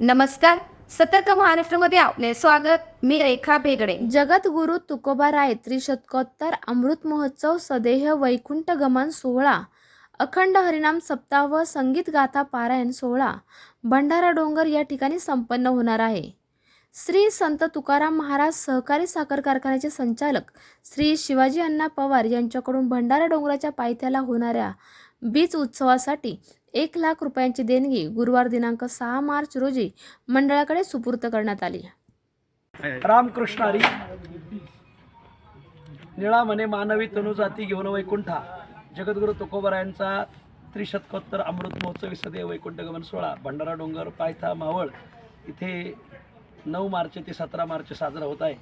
नमस्कार. सतर्क महाराष्ट्रामध्ये आपले स्वागत. मी रेखा बेगडे जगद्गुरु तुकोबाराय त्रिशतकोत्तर अमृत महोत्सव सदेह वैकुंठ गमन सोहळा. अखंड हरिनाम सप्ताह व संगीत गाथा पारायण सोहळा. भंडारा डोंगर या ठिकाणी संपन्न होणार आहे. श्री संत तुकाराम महाराज सहकारी साखर कारखान्याचे संचालक श्री शिवाजी अण्णा पवार यांच्याकडून भंडारा डोंगराच्या पायथ्याला होणाऱ्या बीच उत्सवासाठी एक लाख रुपयांची देणगी गुरुवार दिनांक सहा मार्च रोजी मंडळाकडे सुपूर्त करण्यात आली. रामकृष्णारी निळा म्हणे मानवी तनुजाती घेऊन वैकुंठा. जगद्गुरु तुकोबरायांचा त्रिशतकोत्तर अमृत महोत्सवी सदैव वैकुंठ गमन सोहळा. भंडारा डोंगर पायथा मावळ. इथे नऊ मार्च ते सतरा मार्च साजरा होत आहे.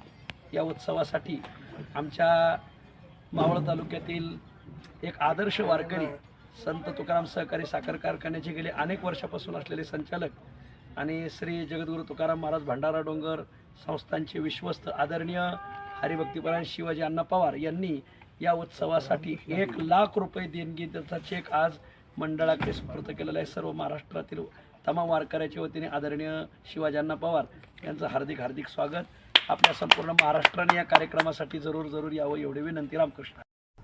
या उत्सवासाठी आमच्या मावळ तालुक्यातील एक आदर्श वारकरी संत तुकाराम सहकारी साखर कारखान्याचे गेले अनेक वर्षापासून असलेले संचालक आणि श्री जगद्गुरु तुकाराम महाराज भंडारा डोंगर संस्थांचे विश्वस्त आदरणीय हरिभक्तीपरायण शिवाजी अण्णा पवार यांनी या उत्सवासाठी एक लाख रुपये देणगी त्याचा चेक आज मंडळाकडे सुपूर्द केलेला आहे. सर्व महाराष्ट्रातील तमाम वारकऱ्याच्या वतीने आदरणीय शिवाजी अण्णा पवार यांचं हार्दिक हार्दिक स्वागत. आपल्या संपूर्ण महाराष्ट्राने या कार्यक्रमासाठी जरूर जरूर यावं एवढी विनंती रामकृष्ण.